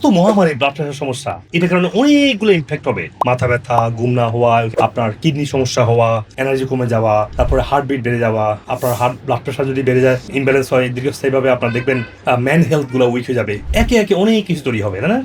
এত মহামারী blood pressure সমস্যা। এটার কারণে অনেকগুলো ইফেক্ট হবে। মাথা ব্যথা, ঘুম না হওয়া, আপনার কিডনি সমস্যা হওয়া এনার্জি কমে যাওয়া, তারপরে হার্ট বিট বেড়ে যাওয়া, আপনার হার্ট ব্লাড প্রেশার যদি বেড়ে যায় ইমব্যালেন্স হয় দীর্ঘস্থায়ী ভাবে আপনার দেখবেন ম্যান হেলথগুলো উইক হয়ে যাবে। একে একে অনেক কিছু তৈরি হবে না?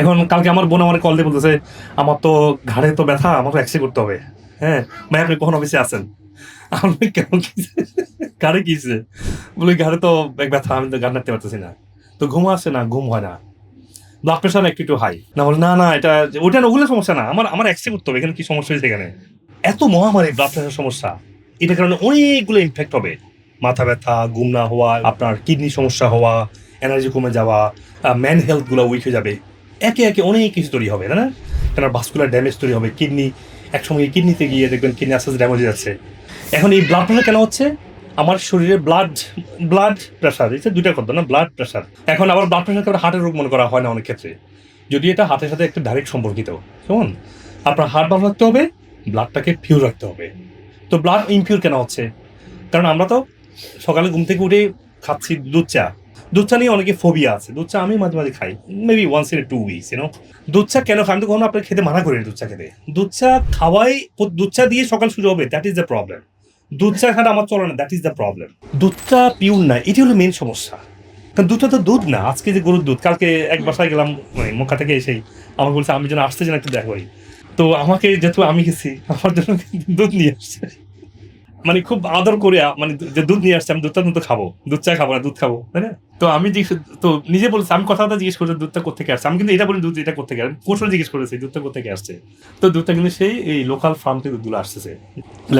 এখন কালকে আমার বোন আমার কল দিয়ে বলতেছে, আমার তো ঘাড়ে তো ব্যথা আমার তো এক্সরে করতে হবে। হ্যাঁ ভাই, আপনি কখন অফিসে আছেন? আমি কেমন ঘাড়ে কিছে বলি, ঘাড়ে তো এক ব্যথা, আমি তো গান নাড়তে পারতেছি না। তো ঘুম আসে না, ঘুম হয় না। ব্লাড প্রেশার একটু একটু হাই না, বলে, না না, এটা ওটা না, ওগুলো সমস্যা না, আমার আমার এক্সরে করতে হবে, এখানে কি সমস্যা হয়েছে এখানে? এত মহামারী ব্লাড প্রেশার সমস্যা। এটার কারণে অনেকগুলো ইমপ্যাক্ট হবে। মাথা ব্যথা, ঘুম না হওয়া, আপনার কিডনি সমস্যা হওয়া এনার্জি কমে যাওয়া ম্যান হেলথগুলো উইক হয়ে যাবে। একে একে অনেক কিছু তৈরি হবে না? কেন ভাস্কুলার ড্যামেজ তৈরি হবে কিডনি একসঙ্গে কিডনিতে গিয়ে দেখবেন কিডনি আস্তে আস্তে ড্যামেজ যাচ্ছে। এখন এই ব্লাড প্রেশার কেন হচ্ছে? আমার শরীরে ব্লাড ব্লাড প্রেশার এটা দুইটা কথা, না? ব্লাড প্রেশার এখন আবার ব্লাড প্রেশারকে হার্টের রোগ মনে করা হয় না অনেক ক্ষেত্রে। যদি এটা হার্টের সাথে একটা ডাইরেক্ট সম্পর্কিত, কেমন? আপনার হার্ট ভালো রাখতে হবে ব্লাডটাকে পিওর রাখতে হবে। তো ব্লাড ইমপিউর কেন হচ্ছে? কারণ আমরা তো সকালে ঘুম থেকে উঠে খাচ্ছি দুধ চা। দুধ চা নিয়ে অনেকে ফোবিয়া আছে। দুধ চা আমি মাঝে মাঝে খাই। Maybe once in two weeks you know দুধ চা কেন খাই? আমি তো কখনো আপনার খেতে মানা করিনি দুধ চা খেতে। দুধ চা খাওয়াই দুধ চা দিয়ে সকাল শুরু হবে দ্যাট ইজ দ্য প্রবলেম দুধ চা খাটা আমার চলে না দ্যাট ইজ দ্য প্রবলেম দুধটা পিউর না, এটি হলো মেন সমস্যা। কারণ দুধটা তো দুধ না, আজকে যে গরুর দুধ, কালকে এক বাসায় গেলাম মানে মক্কা থেকে এসেই, আমার বলছে, আমি যেন আসতে যেন একটু দেখা তো আমাকে যেহেতু আমি গেছি, আমার জন্য দুধ নিয়ে আসছে। মানে খুব আদর করে মানে যে দুধ নিয়ে আসছে, আমি দুধটা তো খাব। দুধ চা খাব না, দুধ খাব, তাই না? তো আমি তো নিজে বলছি, আমি কথা কথা জিজ্ঞেস করছি, দুধটা কোথেকে আসছে? আমি কিন্তু এটা বলি, দুধ এটা কোথেকে আসছে? কোথাও জিজ্ঞেস করেছি, দুধটা কোথেকে আসছে? তো দুধটা কিন্তু সেই, এই লোকাল ফার্ম থেকে দুধগুলো আসতেছে।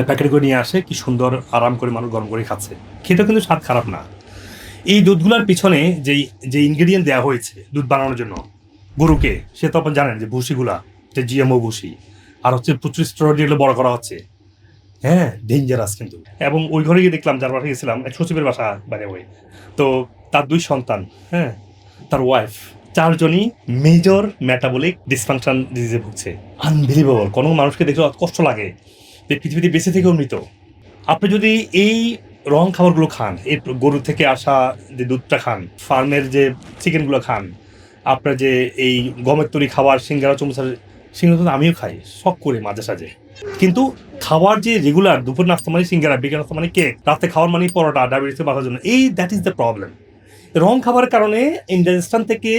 প্যাকেট করে নিয়ে আসে, কি সুন্দর আরাম করে মানুষ গরম করে খাচ্ছে। খেতেও কিন্তু স্বাদ খারাপ না। এই দুধগুলোর পিছনে যেই যে ইনগ্রেডিয়েন্ট দেওয়া হয়েছে, দুধ বানানোর জন্য, গরুকে, সে তো আপনার জানেন যে ভুসিগুলা, যে জিএমও ভুসি, আর হচ্ছে প্রচুর স্টোরেজ বড় করা হচ্ছে। হ্যাঁ ডেঞ্জারাস কিন্তু। এবং ওই ঘরে গিয়ে দেখলাম যার বাসায় গেছিলাম, এক সচিবের বাসা বাইরে ওই তো তার দুই সন্তান হ্যাঁ তার ওয়াইফ চারজনই মেজর মেটাবলিক ডিসফাংশন ডিজিজে ভুগছে। আনবিলিভেবল কোনো মানুষকে দেখলে কষ্ট লাগে যে পৃথিবীতে বেঁচে থেকেও মৃত। আপনি যদি এই রং খাবারগুলো খান, এই গরু থেকে আসা যে দুধটা খান ফার্মের যে চিকেনগুলো খান, আপনার যে এই গমের তৈরি খাবার, সিঙ্গারা, চমচার সিঙ্গারা তো আমিও খাই, শখ করে মাঝে সাঝে। কিন্তু খাবার যে রেগুলার দুপুর নাস্তা মানে সিঙ্গারা, বিকেল নাস্তা মানে কেক রাতে খাওয়ার মানে পরোটা, ডায়াবেটিসে বাঁচার জন্য, এই that is the problem wrong খাবারের কারণে ইন্ডাইজেশন থেকে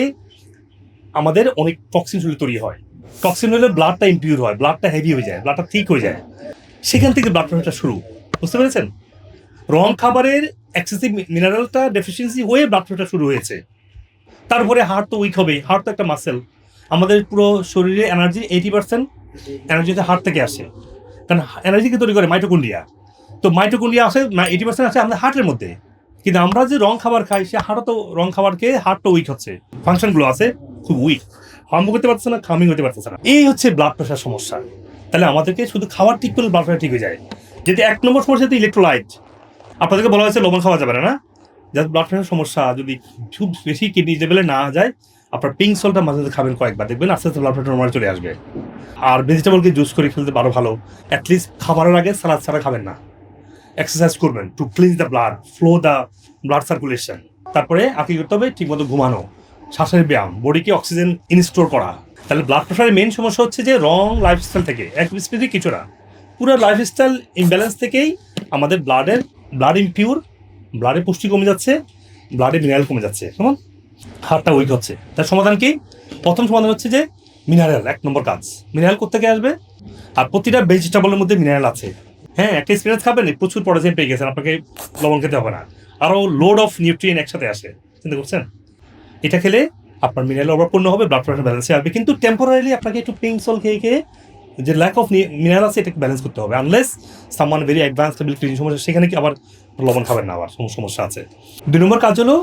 আমাদের অনেক টক্সিন শরীরে তৈরি হয়। টক্সিন হলে ব্লাডটা ইম্পিউর হয় ব্লাডটা হেভি হয়ে যায় ব্লাডটা ঠিক হয়ে যায়। সেখান থেকে ব্লাড প্রেশারটা শুরু, বুঝতে পেরেছেন? রং খাবারের এক্সেসিভ মিনারেলটা ডেফিসিয়েন্সি হয়ে ব্লাড প্রেশারটা শুরু হয়েছে। তারপরে হার্ট তো উইক হবে হার্ট তো একটা মাসেল আমাদের পুরো শরীরে এনার্জি এইটি পার্সেন্ট এনার্জিতে হার্ট থেকে আসে। কারণ এনার্জিকে তৈরি করে? মাইটোকন্ডিয়া তো মাইটোকন্ডিয়া আসে এইটি পার্সেন্ট আসে আমাদের হার্টের মধ্যে। কিন্তু আমরা যে রং খাবার খাই সে হার্টও তো রং খাবার খেয়ে হার্টটা উইক হচ্ছে। ফাংশনগুলো আছে খুব উইক হার্ম করতে পারছে না খামিং হতে পারতেছে না। এই হচ্ছে ব্লাড প্রেশার সমস্যা। তাহলে আমাদেরকে শুধু খাবার ঠিক করলে ব্লাড প্রেশার ঠিক হয়ে যায়। যদি এক নম্বর সমস্যা হচ্ছে ইলেকট্রোলাইট আপনাদেরকে বলা হয়েছে লবণ খাওয়া যাবে না যাদের ব্লাড প্রেশার সমস্যা যদি খুব বেশি কিডনি লেভেলে না যায় আপনার পিঙ্ক সলটা মাঝে মাঝে খাবেন কয়েকবার, দেখবেন আস্তে আস্তে ব্লাড নর্মাল চলে আসবে। আর ভেজিটেবলকে জুস করে খেলতে পারো ভালো। অ্যাটলিস্ট খাবারের আগে সালাদ ছাড়া খাবেন না। এক্সারসাইজ করবেন to clean the blood flow the blood circulation তারপরে কি করতে হবে? ঠিকমতো ঘুমানো। শ্বাসের ব্যায়াম বডিকে অক্সিজেন ইনস্টোর করা। তাহলে ব্লাড প্রেশারের মেন সমস্যা হচ্ছে যে রং লাইফস্টাইল থেকে, এক স্পেসিফিক কিছু না। পুরো লাইফস্টাইল ইমব্যালেন্স থেকেই আমাদের ব্লাডের ব্লাড ইমপিউর ব্লাডের পুষ্টি কমে যাচ্ছে ব্লাডে মিনারেল কমে যাচ্ছে। কেমন? হার্টটা উইক হচ্ছে। তার সমাধান কি? প্রথম সমাধান হচ্ছে যে মিনারেল, এক নম্বর কাজ। মিনারেল কোথেকে আসবে? আর প্রতিটা ভেজিটেবলের মধ্যে মিনারেল আছে। হ্যাঁ একটা এক্সপিরিয়েন্স খাবেন প্রচুর পটাশিয়াম পেয়ে গেছেন, আপনাকে লবণ খেতে হবে না। আরও লোড অফ নিউট্রিয়েন্ট একসাথে আসে। চিন্তা করছেন? এটা খেলে আপনার মিনারেল অভাবপূর্ণ হবে ব্লাড প্রেশার ব্যালেন্সে আসবে। কিন্তু টেম্পোরারিলি আপনাকে একটু পিঙ্ক সল খেয়ে খেয়ে যে ল্যাক অফ মিনারেল আছে, এটাকে ব্যালেন্স করতে হবে। আনলেস সামান ভেরি অ্যাডভান্স লেভেল ক্লিন সমস্যা, সেখানে কি আবার লবণ খাবেন না আবার? সমস্যা আছে। দুই নম্বর কাজ হলো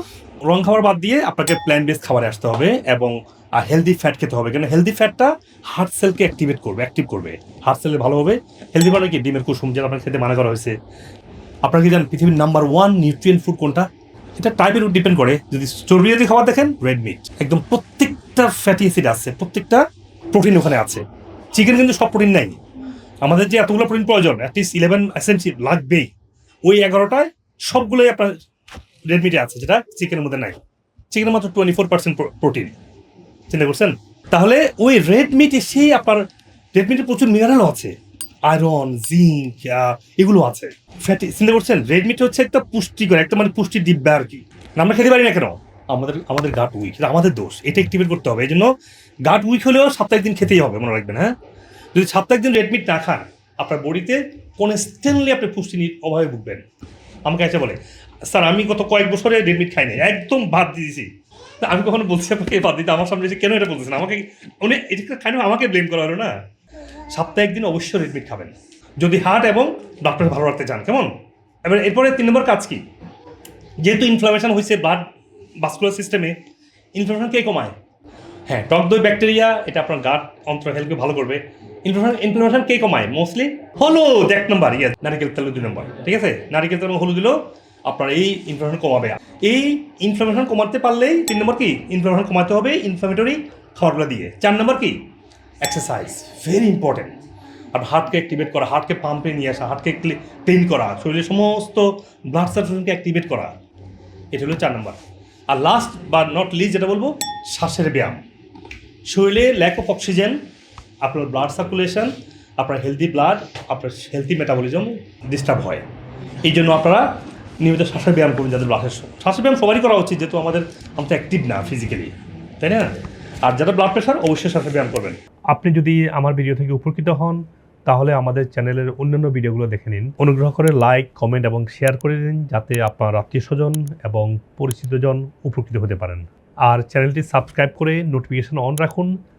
রং খাবার বাদ দিয়ে আপনাকে প্ল্যান বেস খাবারে আসতে হবে এবং আর হেলদি ফ্যাট খেতে হবে। কারণ হেলদি ফ্যাটটা হার্ট সেলকে অ্যাক্টিভেট করবে অ্যাক্টিভ করবে। হার্ট সেলে ভালো হবে। হেলদি মানে কি? ডিমের কুসুম, যেটা আপনার খেতে মানা করা হয়েছে। আপনারা কি জানেন, পৃথিবীর নাম্বার ওয়ান নিউট্রিয়েন্ট ফুড কোনটা? এটা টাইপের উপর ডিপেন্ড করে। যদি চর্বি যদি খাবার দেখেন রেড মিট একদম প্রত্যেকটা ফ্যাটি অ্যাসিড আছে, প্রত্যেকটা প্রোটিন ওখানে আছে। চিকেন কিন্তু সব প্রোটিন নাই। আমাদের যে এতগুলো প্রোটিন প্রয়োজন অ্যাটলিস্ট ইলেভেন এসএমসি লাগবেই। ওই এগারোটায় সবগুলোই আপনার রেড মিটে আছে, যেটা চিকেনের মধ্যে নাই। চিকেনের মাত্র টোয়েন্টি ফোর পার্সেন্ট প্রোটিন চিন্তা করছেন? তাহলে ওই রেড মিটে সেই আপনার রেড মিটে প্রচুর মিনারেলও আছে। আয়রন জিঙ্ক এগুলো আছে। ফ্যাটি চিন্তা করছেন? রেড মিট হচ্ছে একটা পুষ্টিকর, একটা মানে পুষ্টি ডিব্বা আর কি। আমরা খেতে পারি না কেন? আমাদের আমাদের গাট উইক আমাদের দোষ। এটা অ্যাক্টিভেট করতে হবে। এই জন্য গাট উইক হলেও সপ্তাহে দিন খেতেই হবে, মনে রাখবেন হ্যাঁ? যদি সাপ্তাহিক দিন রেড মিট না খান, আপনার বডিতে কনস্ট্যান্টলি আপনি পুষ্টি অভাবে ভুগবেন। আমাকে এসে বলে, স্যার, আমি গত কয়েক বছরে রেড মিট খাই নাই একদম বাদ দিয়েছি আমি কখনো বলছি আপনাকে বাদ দিতে? আমার সামনে এসে কেন এটা বলতেছেন? আমাকে উনি এটা কেন আমাকে ব্লেম করা হলো না? সপ্তাহে একদিন অবশ্যই রেডমিট খাবেন। যদি হার্ট এবং ডক্টর ভালো রাখতে চান, কেমন? এবার এরপরে তিন নম্বর কাজ কি? যেহেতু ইনফ্লামেশন হয়েছে ব্লাড ভাস্কুলার সিস্টেমে ইনফ্লামেশন কে কমায়? হ্যাঁ টক দই ব্যাকটেরিয়া এটা আপনার গাট অন্ত্র হেলকে ভালো করবে। ইনফ্লামেশন কে কমায়? মোস্টলি হলুদ, এক নম্বর ইয়ে নারিকেল তেল দুই নম্বর ঠিক আছে? নারিকেল তেল হলুদ দিলেও আপনার এই ইনফ্লামেশন কমাবে। এই ইনফ্লামেশন কমাতে পারলেই তিন নম্বর কি? ইনফ্লামেশন কমাতে হবে ইনফ্লামেটরি খাবারগুলো দিয়ে। চার নম্বর কি? এক্সারসাইজ ভেরি ইম্পর্টেন্ট আর হার্টকে অ্যাক্টিভেট করা হার্টকে পাম্পে নিয়ে আসা হার্টকে ক্লিন করা, শরীরের সমস্ত ব্লাড সার্কুলেশনকে অ্যাক্টিভেট করা, এটা হলো চার নম্বর আর লাস্ট বা নট লিস্ট যেটা বলব, শ্বাসের ব্যায়াম। শরীরে ল্যাক অফ অক্সিজেন আপনার ব্লাড সার্কুলেশন আপনার হেলদি ব্লাড আপনার হেলদি মেটাবলিজম ডিস্টার্ব হয়। এই জন্য আপনারা নিয়মিত শ্বাসের ব্যায়াম করুন যাদের ব্লাডের শ্বাসের ব্যায়াম সবারই করা উচিত, যেহেতু আমাদের আমরা তো অ্যাক্টিভ না ফিজিক্যালি তাই না? আর যারা ব্লাড প্রেশার অবশ্যই শ্বাসের ব্যায়াম করবেন। আপনি যদি আমার ভিডিও থেকে উপকৃত হন, তাহলে আমাদের চ্যানেলের অন্যান্য ভিডিওগুলো দেখে নিন। অনুগ্রহ করে লাইক কমেন্ট এবং শেয়ার করে দিন, যাতে আপনার আত্মীয় স্বজন এবং পরিচিতজন উপকৃত হতে পারেন। আর চ্যানেলটি সাবস্ক্রাইব করে নোটিফিকেশন অন রাখুন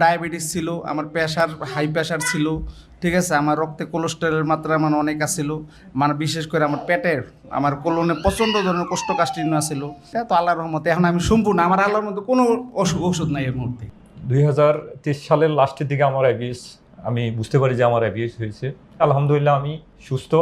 ডায়াবেটিস ছিল, আমার প্রেশার হাই প্রেশার ছিল, ঠিক আছে? আমার রক্তে কোলেস্টেরলের মাত্রা আমার অনেক আছিল। মানে বিশেষ করে আমার পেটের, আমার কোলনে প্রচণ্ড ধরনের কোষ্ঠকাঠিন্য ছিল তো আল্লাহর রহমতে, এখন আমি সম্পূর্ণ, আমার আল্লাহর মধ্যে কোনো ওষুধ ওষুধ নাই এর মধ্যে দুই হাজার তেইশ সালের লাস্টের দিকে আমার অ্যাবিএস আমি বুঝতে পারি যে আমার অ্যাবিএস হয়েছে। আলহামদুলিল্লাহ আমি সুস্থ,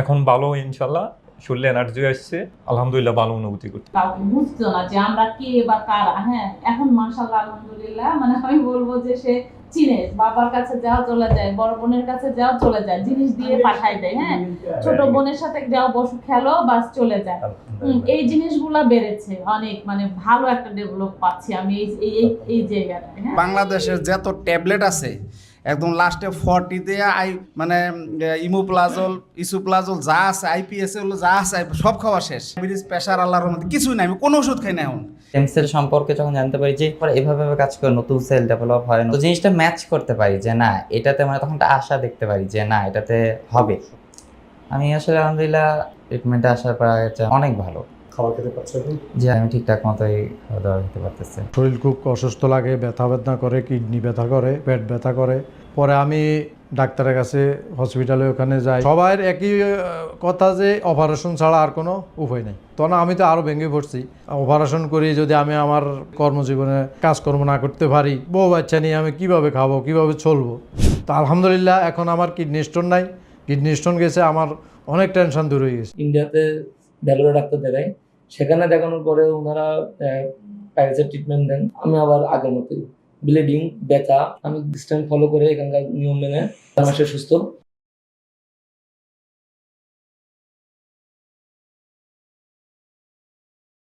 এখন ভালো ইনশাল্লাহ শরীরে এনার্জি আসছে আলহামদুলিল্লাহ ভালো অনুভূতি কাউকে বুঝতো না যে আমরা কে বা কারা। হ্যাঁ এখন মাশাআল্লাহ আলহামদুলিল্লাহ মানে আমি বলব যে সে চিনে বাবার কাছে যাও চলে যায় বড় বোনের কাছে যাও চলে যায় জিনিস দিয়ে পাঠাই দেয় হ্যাঁ। ছোট বোনের সাথে যাও বসু খেলো বাস চলে যায়। হুম, এই জিনিসগুলা বেড়েছে অনেক মানে ভালো একটা ডেভেলপ পাচ্ছি আমি এই এই- এই এই জায়গাটায় হ্যাঁ। বাংলাদেশের যত ট্যাবলেট আছে একদম লাস্টে ফর্টি দিয়ে আই মানে ইমোপ্লাজল ইসুপ্লাজল যা আছে আইপিএস যা আছে, সব খাওয়া শেষ। ডায়াবেটিস প্রেশার আল্লাহর মধ্যে কিছুই নাই, আমি কোনো ওষুধ খাই না এখন। সেল সম্পর্কে যখন জানতে পারি যে এভাবে এভাবে কাজ করে নতুন সেল ডেভেলপ হয় তো জিনিসটা ম্যাচ করতে পারি যে, না, এটাতে মানে তখন একটা আশা দেখতে পারি যে, না, এটাতে হবে। আমি আসলে আলহামদুলিল্লাহ ট্রিটমেন্টে আসার পর অনেক ভালো। খাবার খেতে পারছ এখন? যে আমি ঠিকঠাক মতোই খাওয়া দাওয়া খেতে পারতেছি। শরীর খুব অসুস্থ লাগে ব্যথা ব্যথা করে কিডনি ব্যথা করে পেট ব্যথা করে। পরে আমি ডাক্তারের কাছে হসপিটালে ওখানে যাই। সবার একই কথা যে অপারেশন ছাড়া আর কোনো উপায় নেই। তখন আমি তো আরও ভেঙে পড়ছি। অপারেশন করি যদি আমি আমার কর্মজীবনে কাজকর্ম না করতে পারি বউ বাচ্চা নিয়ে আমি কীভাবে খাব কীভাবে চলবো? তো আলহামদুলিল্লাহ এখন আমার কিডনি স্টোন নাই। কিডনি স্টোন গেছে আমার অনেক টেনশন দূর হয়ে গেছে। ইন্ডিয়াতে ডাক্তার দেখাই। সেখানে দেখানোর পরে ওনারা প্যারিসের ট্রিটমেন্ট দেন। আমি আবার আগের মতোই ব্লিডিং ব্যথা, আমি ডিস্টেন্স ফলো করে এখানকার নিয়ম মেনে মাসে সুস্থ।